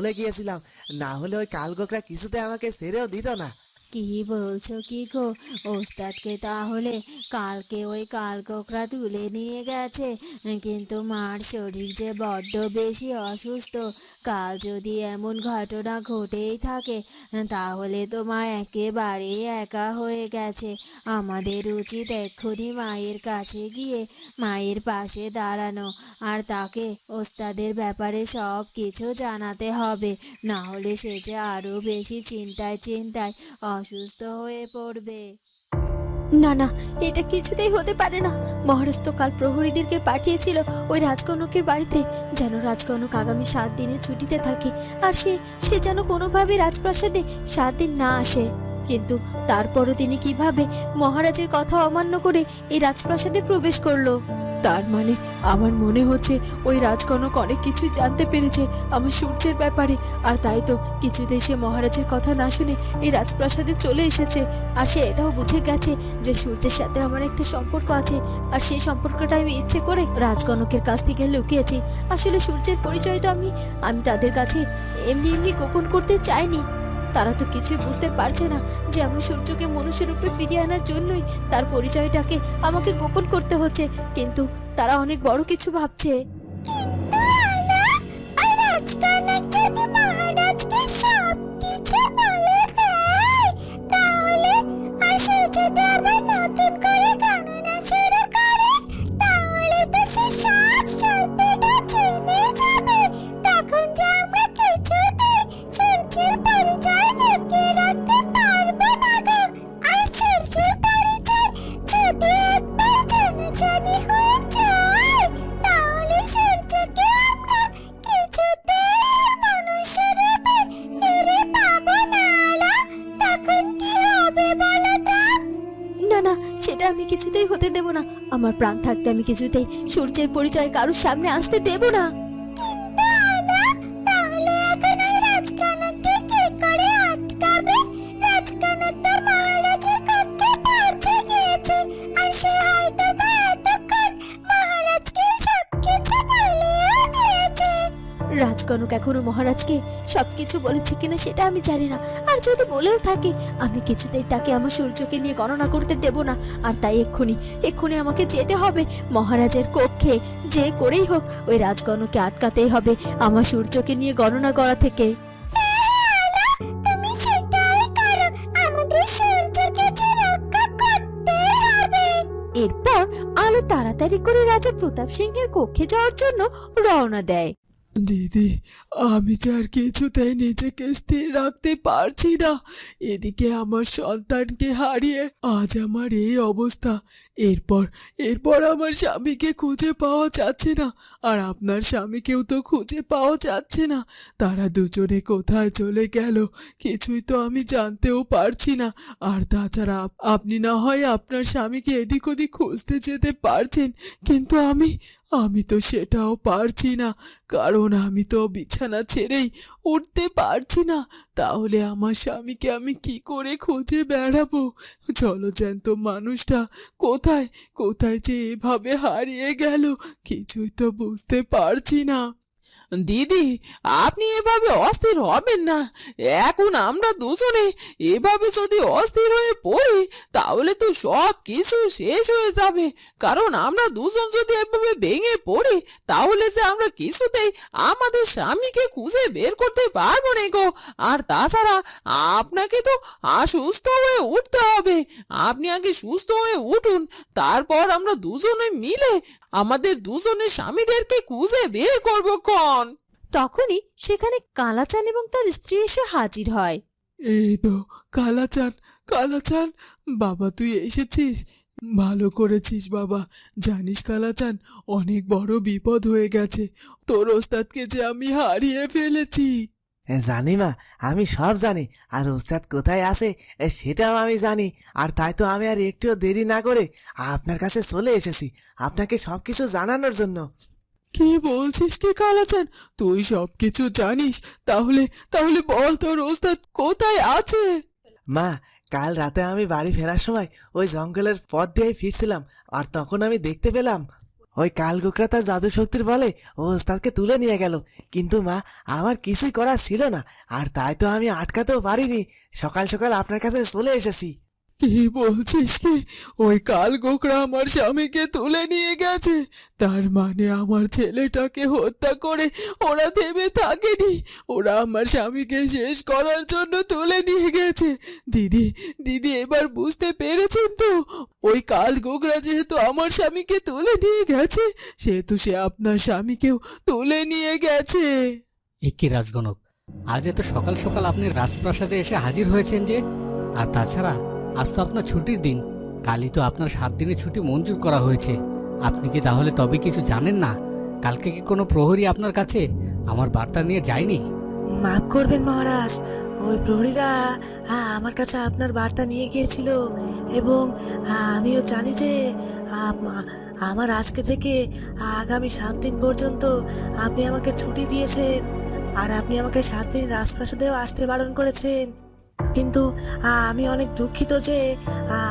চলে গিয়েছিলাম। না হলে ওই কালগোকরা কিছুতে আমাকে সেরেও দিত না। কি বলছো কি গো? ওস্তাদকে তাহলে কালকে ওই কালকোকরা তুলে নিয়ে গেছে। কিন্তু মার শরীর যে বড্ড বেশি অসুস্থ। কাল যদি এমন ঘটনা ঘটেই থাকে, তাহলে তো মা একেবারেই একা হয়ে গেছে। আমাদের উচিত এক্ষুনি মায়ের কাছে গিয়ে মায়ের পাশে দাঁড়ানো। আর তাকে ওস্তাদের ব্যাপারে সব কিছু জানাতে হবে। না হলে সে যে আরও বেশি চিন্তায় চিন্তায় অসুস্থ হয়ে পড়বে। না না, এটা কিছুতেই হতে পারে না। মহারাজ কাল প্রহরীদেরকে পাঠিয়েছিল ওই রাজকনকের বাড়িতে, যেন রাজকনক আগামী সাত দিনের ছুটিতে থাকে, আর সে সে যেন কোনোভাবে রাজপ্রাসাদে সাত দিন না আসে। কিন্তু তারপরও তিনি কীভাবে মহারাজের কথা অমান্য করে এই রাজপ্রাসাদে প্রবেশ করল? তার মানে আমার মনে হচ্ছে ওই রাজকনক অনেক কিছু জানতে পেরেছে আমার সূর্যের ব্যাপারে। আর তাই তো কিছুতেই সে মহারাজের কথা না শুনে এই রাজপ্রাসাদে চলে এসেছে। আর সে এটাও বুঝে গেছে যে সূর্যের সাথে আমার একটা সম্পর্ক আছে। আর সেই সম্পর্কটা আমি ইচ্ছে করে রাজকনকের কাছ থেকে লুকিয়েছি। আসলে সূর্যের পরিচয় তো আমি আমি তাদের কাছে এমনি এমনি গোপন করতে চাইনি। তারা তো কিছুই বুঝতে পারছে না যে আমি সূর্যকে মনুষ্যরূপে ফিরিয়ে আনার জন্যই তার পরিচয়টাকে আমাকে গোপন করতে হচ্ছে। কিন্তু তারা অনেক বড় কিছু ভাবছে। না আমি কিছুতেই সূর্যের পরিচয় কারোর সামনে আসতে দেব না। রাজকনক এখনও মহারাজকে সবকিছু বলেছে কিনা সেটা আমি জানি না। আর যদি বলেও থাকে আমি কিছুতেই তাকে আমার সূর্যকে নিয়ে গণনা করতে দেব না। আর তাই এক্ষুনি এক্ষুনি আমাকে যেতে হবে। মহারাজের কক্ষে যে করেই হোক ওই রাজগণকে আটকাতেই হবে আমার সূর্যকে নিয়ে গণনা করা থেকে। এরপর আলো তাড়াতাড়ি করে রাজা প্রতাপ সিংহের কক্ষে যাওয়ার জন্য রওনা দেয়। দিদি, আমি যে আর কিছুতেই নিজেকে স্থির রাখতে পারছি না। এদিকে আমার সন্তানকে হারিয়ে আজ আমার এই অবস্থা। এরপর এরপর আমার স্বামীকে খুঁজে পাওয়া যাচ্ছে না। আর আপনার স্বামীকেও তো খুঁজে পাওয়া যাচ্ছে না। তারা দুজনে কোথায় চলে গেল কিছুই তো আমি জানতেও পারছি না। আর তাছাড়া আপ- আপনি না হয় আপনার স্বামীকে এদিক ওদিক খুঁজতে যেতে পারছেন। কিন্তু আমি আমি তো সেটাও পারছি না। কারণ আমি তো বিছানা ছেড়েই উঠতে পারছি না। তাহলে আমার স্বামীকে আমি কি করে খুঁজে বেড়াবো? জলজ্যান্ত মানুষটা, কোথায়? কোথায় যে এভাবে হারিয়ে গেল, কিছুই তো বুঝতে পারছি না। দিদি, আপনি এভাবে অস্থির হবেন না। এখন আমরা দুজনে এভাবে যদি অস্থির হয়ে পড়ি, তাহলে তো সব কিছু শেষ হয়ে যাবে। কারণ আমরা দুজন যদি তাহলে যে আমরা কিছুতেই আমাদের স্বামীকে খুঁজে বের করতে পারব না গো। আর তাছাড়া আপনাকে তো সুস্থ হয়ে উঠতে হবে। আপনি আগে সুস্থ হয়ে উঠুন তারপর আমরা দুজনে মিলে আমাদের দুজনের স্বামীদেরকে খুঁজে বের করব কন। তখনই সেখানে কালাচান এবং তার স্ত্রী এসে হাজির হয়। এই তো কালাচান কালাচান বাবা তুই এসেছিস? ভালো করেছিস বাবা। জানিস কালাচান অনেক বড় বিপদ হয়ে গেছে। তোর ওস্তাদকে যে আমি হারিয়ে ফেলেছি। জানি মা আমি সব জানি। আর ওস্তাদ কোথায় আছে সেটাও আমি জানি। আর তাই তো আমি আর একটুও দেরি না করে আপনার কাছে চলে এসেছি আপনাকে সব কিছু জানানোর জন্য। কি বলছিস কি কালাচান তুই সব কিছু জানিস তাহলে তাহলে বল তোর ওস্তাদ কোথায় আছে? মা, কাল রাতে আমি বাড়ি ফেরার সময় ওই জঙ্গলের পথ দিয়ে ফিরছিলাম, আর তখন আমি দেখতে পেলাম। ওই কালগুকরা তার জাদু শক্তির বলে ও ওস্তাদকে তুলে নিয়ে গেল। কিন্তু মা, আমার কিছুই করা ছিল না, আর তাই তো আমি আটকাতেও পারিনি। সকাল সকাল আপনার কাছে চলে এসেছি। কি বলছিস কি? ওই কাল গোকরা আমার স্বামীকে তুলে নিয়ে গেছে। তার মানে আমার ছেলেটাকে হত্যা করে ওরা থেমে থাকেনি। ওরা আমার স্বামীকে শেষ করার জন্য তুলে নিয়ে গেছে। দিদি দিদি এবার বুঝতে পেরেছেন তো? ওই কাল গোকরা যেহেতু আমার স্বামীকে তুলে নিয়ে গেছে, সেহেতু সে আপনার স্বামীকেও তুলে নিয়ে গেছে। একে রাজগণক? আজ এত সকাল সকাল আপনি রাজপ্রাসাদে এসে হাজির হয়েছেন যে? আর তাছাড়া আজ তো আপনার ছুটির দিন। কালই তো আপনার সাত দিনের ছুটি মঞ্জুর করা হয়েছে। আপনি কি তাহলে তবে কিছু জানেন না? কালকে কি কোনো প্রহরী আপনার কাছে? আমার বার্তা নিয়ে যায়নি। মাফ করবেন মহারাজ, ওই প্রহরীরা আমার কাছে আপনার বার্তা নিয়ে গিয়েছিল। এবং আমিও জানি যে আমার আজকে থেকে আগামী সাত দিন পর্যন্ত আপনি আমাকে ছুটি দিয়েছেন। আর আপনি আমাকে সাত দিন রাজপ্রাসাদেও আসতে বারণ করেছেন। কিন্তু আমি অনেক দুঃখিত যে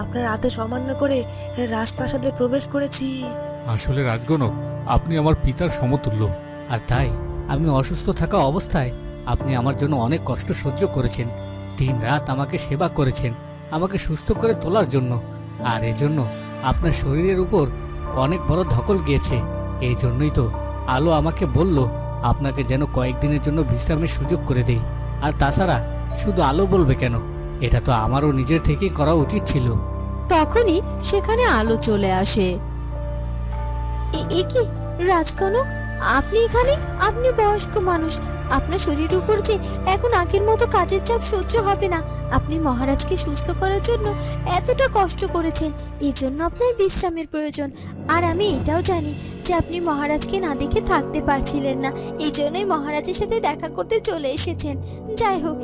আপনার আদেশ অমান্য করে রাজপ্রাসাদে প্রবেশ করেছি। আসলে রাজগণক আপনি আমার পিতার সমতুল্য। আর তাই, আমি অসুস্থ থাকা অবস্থায় আপনি আমার জন্য অনেক কষ্ট সহ্য করেছেন। দিন রাত আমাকে সেবা করেছেন, আমাকে সুস্থ করে তোলার জন্য। আর এজন্য আপনার শরীরের উপর অনেক বড় ধকল গিয়েছে। এই জন্যই তো আলো আমাকে বলল, আপনাকে যেন কয়েকদিনের জন্য বিশ্রামের সুযোগ করে দেই। আর তাছাড়া শুধু আলো বলবে কেন? এটা তো আমারও নিজের থেকে করা উচিত ছিল। তখনই সেখানে আলো চলে আসে। এ- কি? রাজকনক, আপনি এখানে? আপনি বয়স্ক মানুষ। আপনার শরীরের উপর যে এখন আগের মতো কাজের চাপ সহ্য হবে না, আপনি মহারাজকে সুস্থ করার জন্য এতটা কষ্ট করেছেন এই জন্য আপনার বিশ্রামের প্রয়োজন। আর আমি এটাও জানি যে আপনি মহারাজকে না দেখে থাকতে পারছিলেন না এই জন্যই মহারাজের সাথে দেখা করতে চলে এসেছেন। যাই হোক,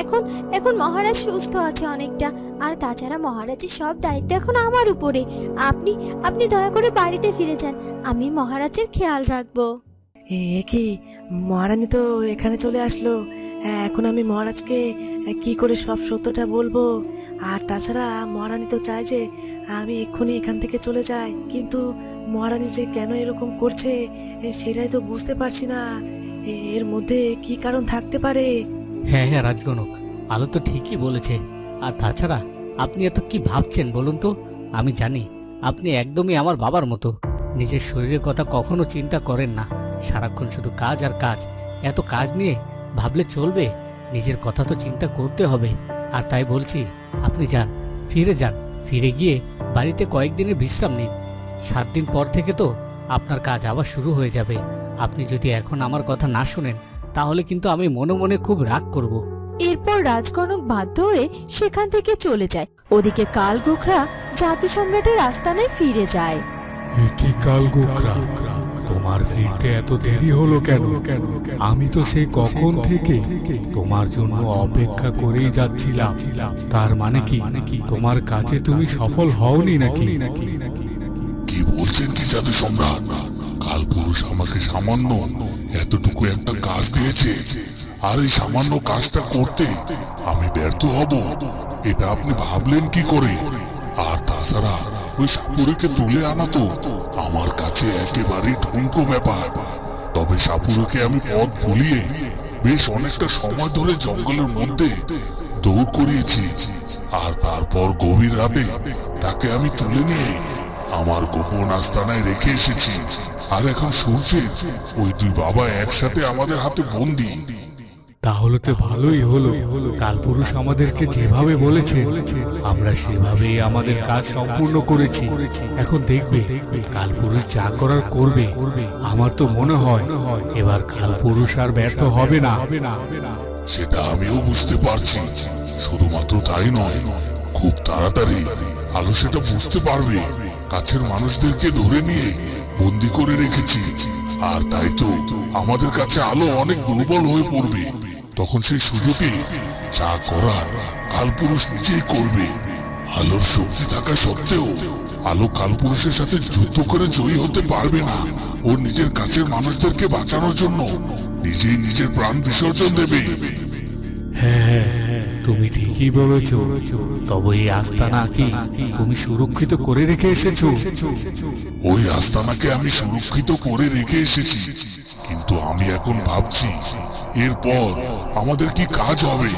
এখন এখন মহারাজ সুস্থ আছে অনেকটা, আর তাছাড়া মহারাজের সব দায়িত্ব এখন আমার উপরে। আপনি আপনি দয়া করে বাড়িতে ফিরে যান, আমি মহারাজের খেয়াল রাখব। এ কি? মহারানী তো এখানে চলে আসলো। এখন আমি মহারাজকে কি করে সব সত্যটা বলব? আর তাছাড়া মহারানী তো চায় যে আমি এক্ষুনি এখান থেকে চলে যাই। কিন্তু মহারানী যে কেন এরকম করছে সেটাই তো বুঝতে পারছি না। এর মধ্যে কি কারণ থাকতে পারে? হ্যাঁ হ্যাঁ রাজগণক, আলো তো ঠিকই বলেছে। আর তাছাড়া আপনি এত কি ভাবছেন বলুন তো? আমি জানি, আপনি একদমই আমার বাবার মতো। নিজের শরীরের কথা কখনো চিন্তা করেন না। সারাক্ষণ শুধু কাজ আর কাজ। এত কাজ নিয়ে ভাবলে চলবে? নিজের কথা তো চিন্তা করতে হবে। আর তাই বলছি আপনি যান ফিরে যান ফিরে গিয়ে বাড়িতে কয়েকদিনের বিশ্রাম নিন। সাত দিন পর থেকে তো আপনার কাজ আবার শুরু হয়ে যাবে। আপনি যদি এখন আমার কথা না শোনেন তাহলে কিন্তু আমি মনে মনে খুব রাগ করব। এরপর রাজকনক বাধ্য হয়ে সেখান থেকে চলে যায়। ওদিকে কাল গোখরা জাদু সম্রাটের আস্তানায় ফিরে যায়। কি কাল গোকরা তোমার ফিরতে এত দেরি হলো কেন? কেন আমি তো সেই কখন থেকে তোমার জন্য অপেক্ষা করেই যাচ্ছিলাম। তার মানে কি? তোমার কাজে তুমি সফল হওনি নাকি? কি বলছেন কি জাদু সম্রাট? কাল পুরুষ আমাকে সামান্য এতটুকু একটা কাজ দিয়েছে। আর এই সামান্য কাজটা করতে আমি ব্যর্থ হব, এটা আপনি ভাবলেন কি করে? আর তাছাড়া ওই সাপুরেকে তুলে আনা তো? আমার কাছে একেবারেই ব্যাপার। তবে সাপুরকে আমি ভুলিয়ে বেশ অনেকটা সময় ধরে জঙ্গলের মধ্যে দৌড় করিয়েছি। আর তারপর গভীর রাতে তাকে আমি তুলে নিয়ে আমার গোপন আস্তানায় রেখে এসেছি। আর এখন সূর্যের ওই দুই বাবা একসাথে আমাদের হাতে বন্দি। তাহলে তো ভালোই হলো। কালপুরুষ আমাদেরকে যেভাবে বলেছে, আমরা সেভাবেই আমাদের কাজ সম্পূর্ণ করেছি। এখন দেখবে, কালপুরুষ যা করার করবে, আমার তো মনে হয় এবার কালপুরুষ আর ব্যর্থ হবে না। সেটা আমিও বুঝতে পারছি। শুধুমাত্র তাই নয়, খুব তাড়াতাড়ি আলো সেটা বুঝতে পারবে। কাছের মানুষদেরকে ধরে নিয়ে বন্দি করে রেখেছি। আর তাই তো আমাদের কাছে আলো অনেক দুর্বল হয়ে পড়বে। তখন সেই সুযোগে যা করার কালপুরুষ নিজেই করবে। আলোর শক্তি থাকা সত্ত্বেও আলো কালপুরুষের সাথে যুদ্ধ করে জয়ী হতে পারবে না। ও নিজের কাছের মানুষদেরকে বাঁচানোর জন্য নিজেই নিজের প্রাণ বিসর্জন দেবে। হ্যাঁ তুমি ঠিকই বলেছ। তবে এই আস্তানা কি তুমি সুরক্ষিত করে রেখে এসেছ? ওই আস্তানাকে আমি সুরক্ষিত করে রেখে এসেছি। কিন্তু আমি এখন ভাবছি এরপর আমাদের কি কাজ হবে?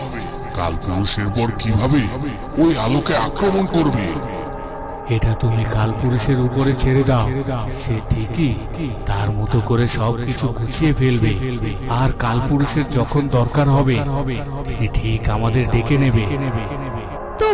কাল পুরুষের পর কীভাবে ওই আলোকে আক্রমণ করবে? এটা তুমি কাল পুরুষের উপরে ছেড়ে দাও। সে ঠিকই তার মতো করে সব কিছু গুছিয়ে ফেলবে। আর কাল পুরুষের যখন দরকার হবে ঠিক আমাদের ডেকে নেবে।